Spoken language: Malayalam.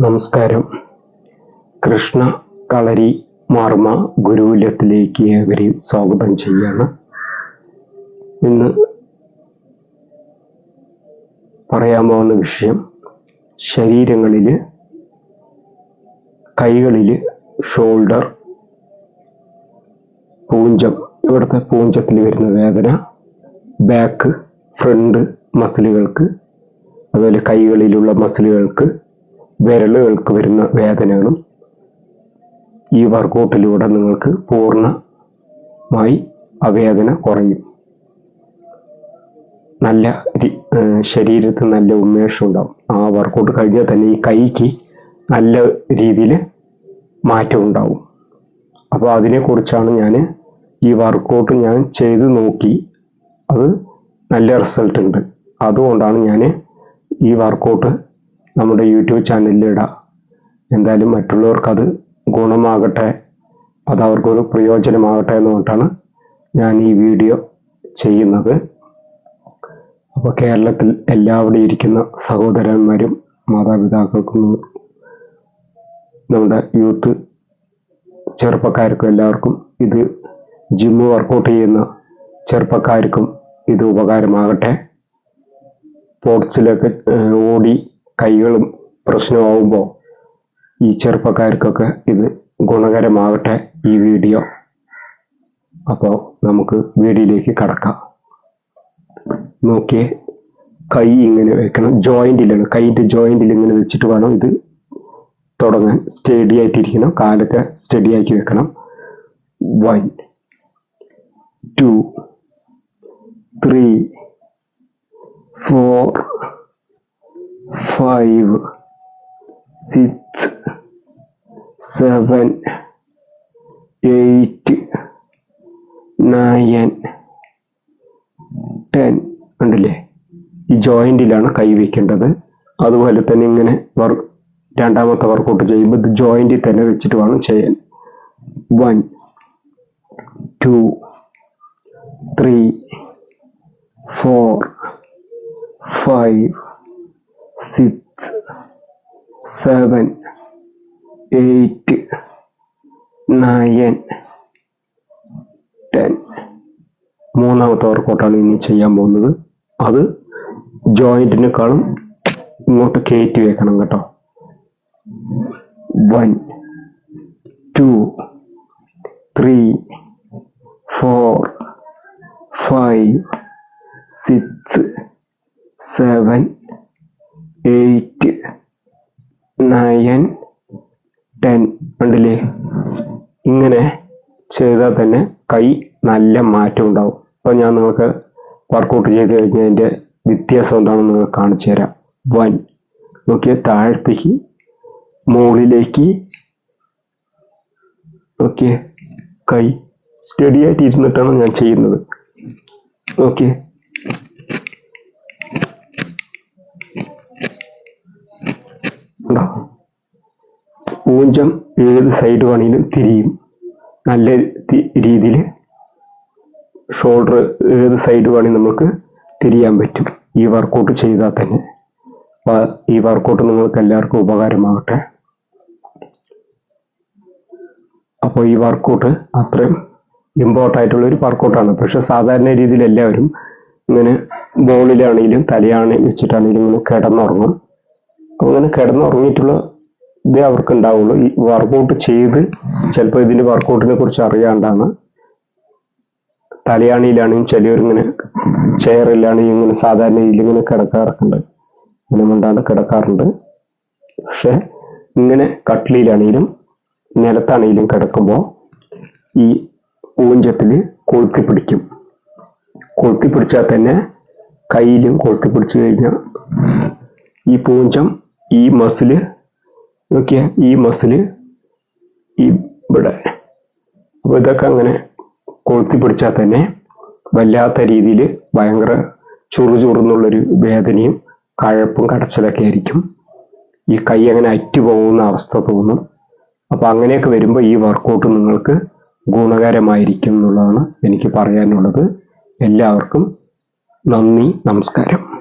നമസ്കാരം. കൃഷ്ണ കളരി മാർമ ഗുരുകുലത്തിലേക്ക് ഏവരെയും സ്വാഗതം ചെയ്യാണ്. ഇന്ന് പറയാൻ പോകുന്ന വിഷയം ശരീരങ്ങളിൽ കൈകളിൽ ഷോൾഡർ പൂഞ്ചം ഇവിടുത്തെ പൂഞ്ചത്തിൽ വരുന്ന വേദന ബാക്ക് ഫ്രണ്ട് മസിലുകൾക്ക് അതുപോലെ കൈകളിലുള്ള മസിലുകൾക്ക് വിരലുകൾക്ക് വരുന്ന വേദനകളും ഈ വർക്കൗട്ടിലൂടെ നിങ്ങൾക്ക് പൂർണമായി ആ വേദന കുറയും. നല്ല ശരീരത്തിന് നല്ല ഉന്മേഷം ഉണ്ടാവും. ആ വർക്കൗട്ട് കഴിഞ്ഞാൽ തന്നെ ഈ കൈക്ക് നല്ല രീതിയിൽ മാറ്റം ഉണ്ടാവും. അപ്പോൾ അതിനെക്കുറിച്ചാണ് ഞാൻ ഈ വർക്കൗട്ട് ഞാൻ ചെയ്ത് നോക്കി. അത് നല്ല റിസൾട്ട് ഉണ്ട്. അതുകൊണ്ടാണ് ഞാൻ ഈ വർക്കൗട്ട് നമ്മുടെ യൂട്യൂബ് ചാനലിൽ ഇടാം എന്തായാലും മറ്റുള്ളവർക്ക് അത് ഗുണമാകട്ടെ അത് അവർക്കൊരു പ്രയോജനമാകട്ടെ എന്ന് പറഞ്ഞിട്ടാണ് ഞാൻ ഈ വീഡിയോ ചെയ്യുന്നത്. അപ്പോൾ കേരളത്തിൽ എല്ലാവിടെ ഇരിക്കുന്ന സഹോദരന്മാരും മാതാപിതാക്കൾക്കും നമ്മുടെ യൂത്ത് ചെറുപ്പക്കാർക്കും എല്ലാവർക്കും ഇത് ജിമ്മ് വർക്കൗട്ട് ചെയ്യുന്ന ചെറുപ്പക്കാർക്കും ഇത് ഉപകാരമാകട്ടെ. സ്പോർട്സിലൊക്കെ ഓടി കൈകളും പ്രശ്നമാവുമ്പോൾ ഈ ചെറുപ്പക്കാർക്കൊക്കെ ഇത് ഗുണകരമാവട്ടെ ഈ വീഡിയോ. അപ്പോൾ നമുക്ക് വീഡിയോയിലേക്ക് കടക്കാം. നോക്കിയേ കൈ ഇങ്ങനെ വെക്കണം. ജോയിന്റിലാണ്. കൈന്റെ ജോയിന്റിൽ ഇങ്ങനെ വെച്ചിട്ട് വേണം ഇത് തുടങ്ങാൻ. സ്റ്റഡി ആയിട്ടിരിക്കണം. കാലൊക്കെ സ്റ്റഡി ആക്കി വെക്കണം. One two three four five six seven eight nine ten ഉണ്ടല്ലേ? ഈ ജോയിന്റിലാണ് കൈ വയ്ക്കേണ്ടത് അതുപോലെ തന്നെ ഇങ്ങനെ വർ രണ്ടാമത്തെ വർക്കൗട്ട് ചെയ്യുമ്പോൾ ഇത് ജോയിന്റിൽ തന്നെ വെച്ചിട്ട് വേണം ചെയ്യാൻ. One two three four five six seven eight nine ten. മൂന്നാമത്തെ വർക്കൗട്ടാണ് ഇനി ചെയ്യാൻ പോകുന്നത്. അത് ജോയിന്റിനേക്കാളും ഇങ്ങോട്ട് കയറ്റി വെക്കണം കേട്ടോ. One two three four five six seven eight nine ten ഉണ്ടല്ലേ? ഇങ്ങനെ ചെയ്താൽ തന്നെ കൈ നല്ല മാറ്റം ഉണ്ടാവും. അപ്പോൾ ഞാൻ നിങ്ങൾക്ക് വർക്കൗട്ട് ചെയ്ത് കഴിഞ്ഞാൽ അതിന്റെ വ്യത്യാസം എന്താണെന്ന് നിങ്ങൾ കാണിച്ചു തരാം. വൺ നോക്കിയ താഴത്തേക്ക് മുകളിലേക്ക് ഓക്കെ കൈ. സ്റ്റഡി ആയിട്ട് ഇരുന്നിട്ടാണ് ഞാൻ ചെയ്യുന്നത്. ഓക്കെ ഊഞ്ചം ഏത് സൈഡ് വേണമെങ്കിലും തിരിയും. നല്ല രീതിയിൽ ഷോൾഡർ ഏത് സൈഡ് വേണമെങ്കിൽ നമുക്ക് തിരിയാൻ പറ്റും. ഈ വർക്കൗട്ട് ചെയ്താൽ തന്നെ. ഈ വർക്കൗട്ട് നിങ്ങൾക്ക് എല്ലാവർക്കും ഉപകാരമാകട്ടെ. അപ്പോൾ ഈ വർക്കൗട്ട് അത്രയും ഇമ്പോർട്ടന്റ് ആയിട്ടുള്ള ഒരു വർക്കൗട്ടാണ് പക്ഷെ സാധാരണ രീതിയിൽ എല്ലാവരും ഇങ്ങനെ ബോളിലാണെങ്കിലും തലയാണ് വെച്ചിട്ടാണെങ്കിലും ഇങ്ങനെ കിടന്നുറങ്ങും. അപ്പോൾ ഇങ്ങനെ കിടന്നുറങ്ങിയിട്ടുള്ള ഇതേ അവർക്ക് ഉണ്ടാവുള്ളൂ ഈ വർക്കൗട്ട് ചെയ്ത് ചിലപ്പോൾ ഇതിന്റെ വർക്കൗട്ടിനെ കുറിച്ച് അറിയാണ്ടാണ്. തലയാണിയിലാണെങ്കിൽ ചിലവരിങ്ങനെ ചെയറിലാണെങ്കിൽ ഇങ്ങനെ സാധാരണ ഇതിലിങ്ങനെ കിടക്കാറൊക്കെ ഇങ്ങനെ മുണ്ടാണ്ട് കിടക്കാറുണ്ട്. പക്ഷെ ഇങ്ങനെ കട്ടിലിലാണെങ്കിലും നിലത്താണെങ്കിലും കിടക്കുമ്പോൾ ഈ ഊഞ്ചത്തിൽ കൊളുത്തി പിടിക്കും. കൊളുത്തി പിടിച്ചാൽ തന്നെ കയ്യിലും കൊളുത്തി പിടിച്ചു കഴിഞ്ഞാൽ ഈ പൂഞ്ചം ഈ മസിൽ നോക്കിയ ഈ മസിൽ ഇവിടെ. അപ്പൊ ഇതൊക്കെ അങ്ങനെ കൊളുത്തി പിടിച്ചാൽ തന്നെ വല്ലാത്ത രീതിയിൽ ഭയങ്കര ചുറു ചുറുന്നുള്ളൊരു വേദനയും കഴപ്പും കടച്ചിലൊക്കെ ആയിരിക്കും. ഈ കൈ അങ്ങനെ അറ്റു പോകുന്ന അവസ്ഥ തോന്നും. അപ്പൊ അങ്ങനെയൊക്കെ വരുമ്പോൾ ഈ വർക്കൗട്ട് നിങ്ങൾക്ക് ഗുണകരമായിരിക്കും എന്നുള്ളതാണ് എനിക്ക് പറയാനുള്ളത്. എല്ലാവർക്കും നന്ദി നമസ്കാരം.